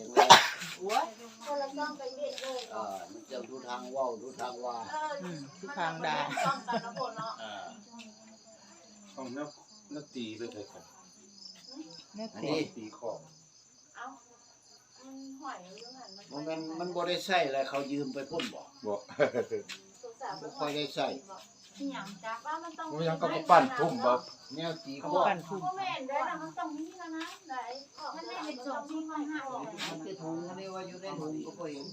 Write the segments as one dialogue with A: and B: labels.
A: สียงแรง
B: คนละต้องไปเด็ดเลย
A: เอ่ามันจะดูทางว้าดูทางว่า
C: อืมทุกทางด่า
B: ต้องกันนะคนเนาะ
A: อ่า
D: ของนักนักตีเลยครับ
C: เนี่ย
A: อัน
C: ติ
A: นี้
D: ตีของ
B: เอามันหอยเรื่องหัน
A: มันมันมันบ่ได้ใส่แล้วเขายืมไปพุ่นบ่
D: บอก
A: บ่ค่อยได้ใส่
B: ที่หยังจ้าว่ามันต้อง
D: มันยังก็มาปั้นทุ่มบ่
A: แนวตี
C: เขา
A: ข้อ
C: ปั่นทุ่ม
B: ก็แม่นได้นะมันต้องมีกันนะไหนมันไม่เป็นส่งที่มันหัก
A: มันจะถุงอันนี้ว่าอยู่ในถุงก็บ่เห็น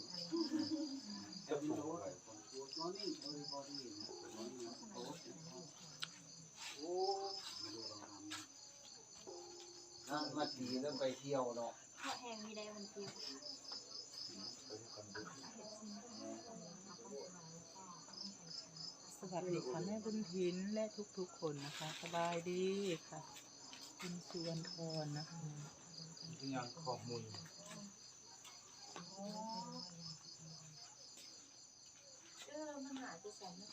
D: จะถูกอะไร
A: นั่งมาตีแล้วไปเที่ยวเนาะ
B: แห้งมีได้มันเกี่ยว
C: วัสดีค่ะแม่บุญทินและทุกๆคนนะคะ สบายดีค่ะ คุณสุวรรณพรนะคะ
D: ยังข้อมูล
B: เออมันหาจะแสนนะ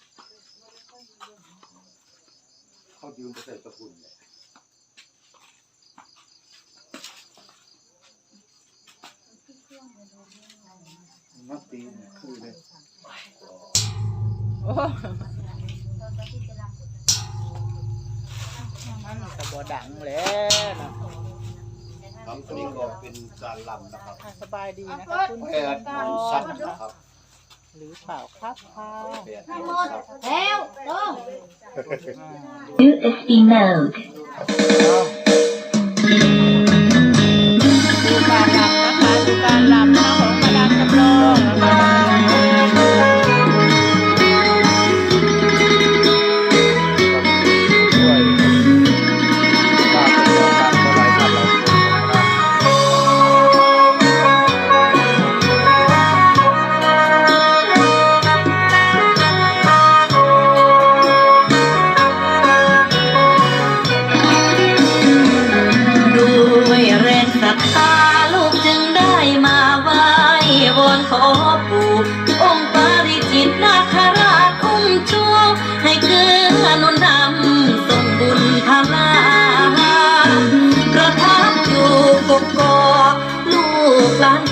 B: ไม่ค่อยมีเรื่อง
D: เขายืมไปใส่ตะกุนเลย
B: ที่เครื่องมันโดนเรื่องอะไร
D: นักตีเนี่ยคือเลย
C: โบอดังแล้วนะ
A: ครับอันนี้ก็เป็นการลำนะครับ
C: ค่ะสบายดีนะคะคุณ
A: แป
C: สุวร
A: ด
C: รณพ
A: มันสั้น
C: ร
A: นะครับ
C: หรือเปล่าครับค่ะ
A: แปด
B: ให้
A: มัน
B: หมด
A: สั้น
B: แล้วต้อง
C: อ่า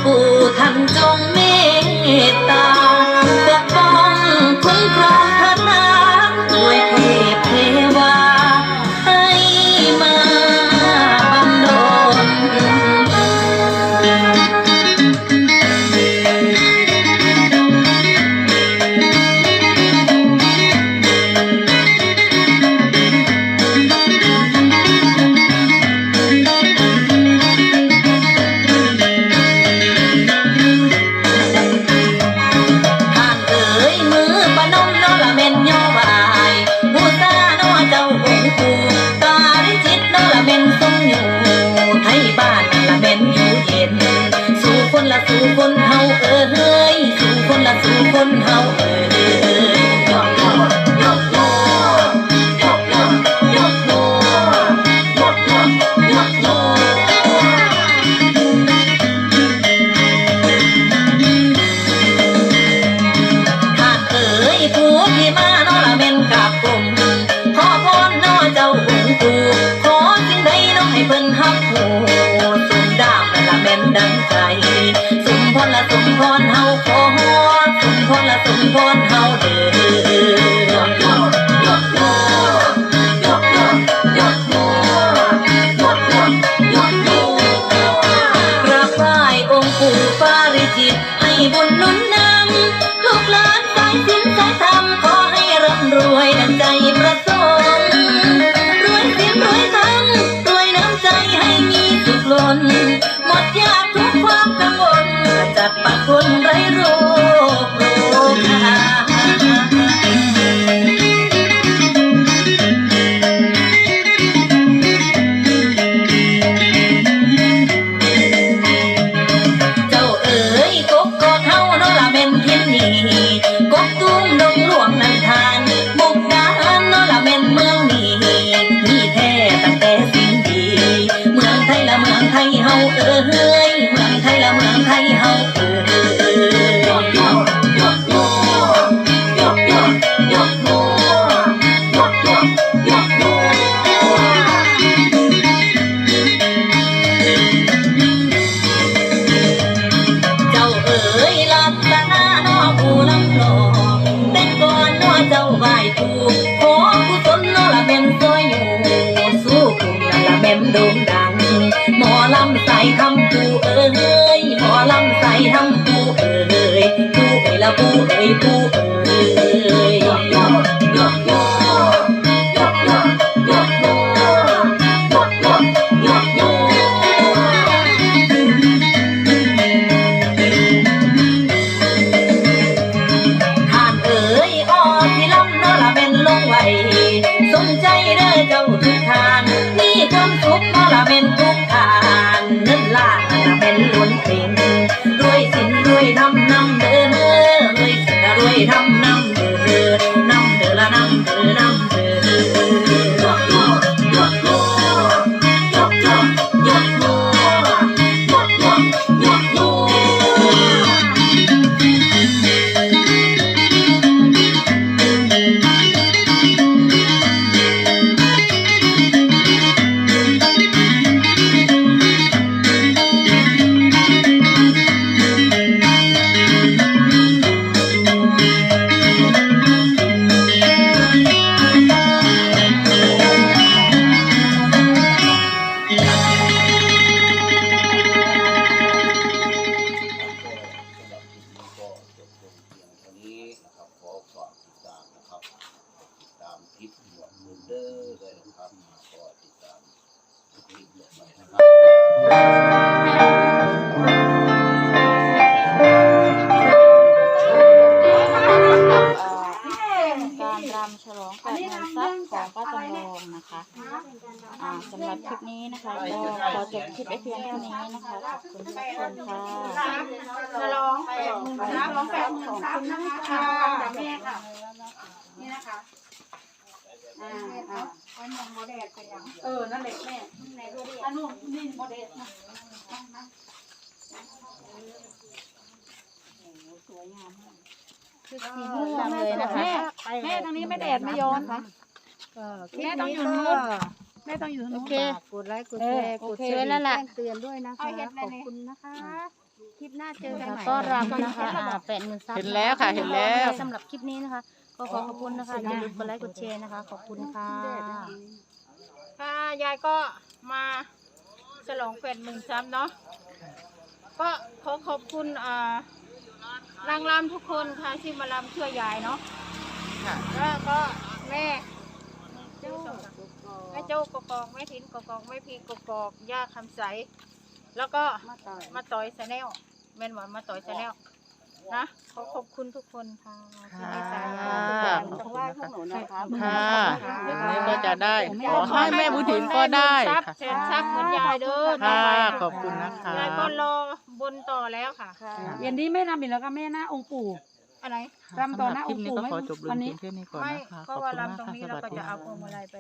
C: ก
D: ห
E: เพิ่นฮักหูสุ เฮาเอ๋ยเมืองไทยละเมืองไทยเฮาเอ๋ย ผู้เอ๋ยท่านเอ๋ยออที่ลำเนาะละเป็นลงไว้สนใจเด้อเจ้าทุกทานมีความสุขเนาะละเป็นทุกทานเงินล้านละเป็นล้นเป็นรวยสินรวยทำนำเด้อเด้อร
B: rồi năm องนะคะอ่าสำหรับคลิปนี้นะคะก็ขอจบคลิปไปเพียงเท่านี้นะคะขอบคุณทุกคนค่ะ
F: ฉลองแปดหมื่นฉลองแปดหมื่นซับนะคะจากแม่ค่ะนี่นะคะอ่าอ่าวันยังโมเดลไปยังเออนั่นแหละแม่ในโมเดลอันนู้นนี่โมเดลนะสวยงามมาก
B: คือสีม่วงเลยนะคะ
F: แม่แม่ทางนี้ไม่แดดไม่ย้อนค่ะ แม่ต้องอยู่นู้น แม่ต้องอยู่
B: โอ
F: นู้น
B: เค
G: กดไลค์กดแชร์
B: โอก
G: ด
B: เค
G: แชร์
B: แล้วล่ะ
G: แจ้งเตือนด้วยนะคะ
F: เอาเห็ด
G: ข
F: เลย
G: อบ
F: นี่
G: คุณนะคะ คลิปหน้าเจอกัน
B: แล้ว
G: ใหม่
B: ก็รำนะคะอ่าแปดหมื่นซับ
C: เห็นแล้วค่ะเห็นแล้ว
B: สำหรับคลิปนี้นะคะ ก็ขอขอบคุณนะคะอย่าลืมกดไลค์กดแชร์นะคะ ขอบคุณค่ะ
F: ค่ะยายก็มาฉลองแปดหมื่นซับเนาะก็ขอขอบคุณอ่านางรำทุกคนค่ะที่มารำช่วยยายเนาะ
C: ค่ะ
F: แล้วก็แม่แม่ โจ้กกอกแม่ทินกกอกแม่พีกกอกย่าคำใส แล้วก็
G: มาต่อย
F: มาต่อยชาแนลแม่นหวานมาต่อยชาแนลนะขอขอบคุณทุกคนค่ะที่เมตตายายทุกอย่าง
G: ข้างล่างพวกหนูนะคะ
C: ค่ะอย่างนี้ก็จะได้ขอให้แม่บุญถินก็ได้
F: ทรัพย์
C: ค่ะ
F: แสนทรัพย์เหมือนยายเด้อต่อ
C: ค่ะ
F: ไป
C: ขอบคุณนะคะ
F: ยายก็รอบนต่อแล้วค่ะ
G: เย็นนี้ไม่ทำอีกแล้วก็แม่หน้าองค์ปู่
F: อะไร
G: รำต่อหน้า
C: สำรับคลิปนี้ก็
G: องค์ปู่
C: ขอจบลง
G: วันนี้
C: เพียงแค่นี้ก่อน
F: ไม่
C: นะคะ
F: ก็
C: ขอบ
F: ว่า
C: คุณมาก
F: รำตรง
C: ค่ะ
F: นี้
C: ส
F: เรา
C: วัส
F: ก็
C: ดี
F: จะเอา
C: ค่ะ
F: พวงมาลัยไป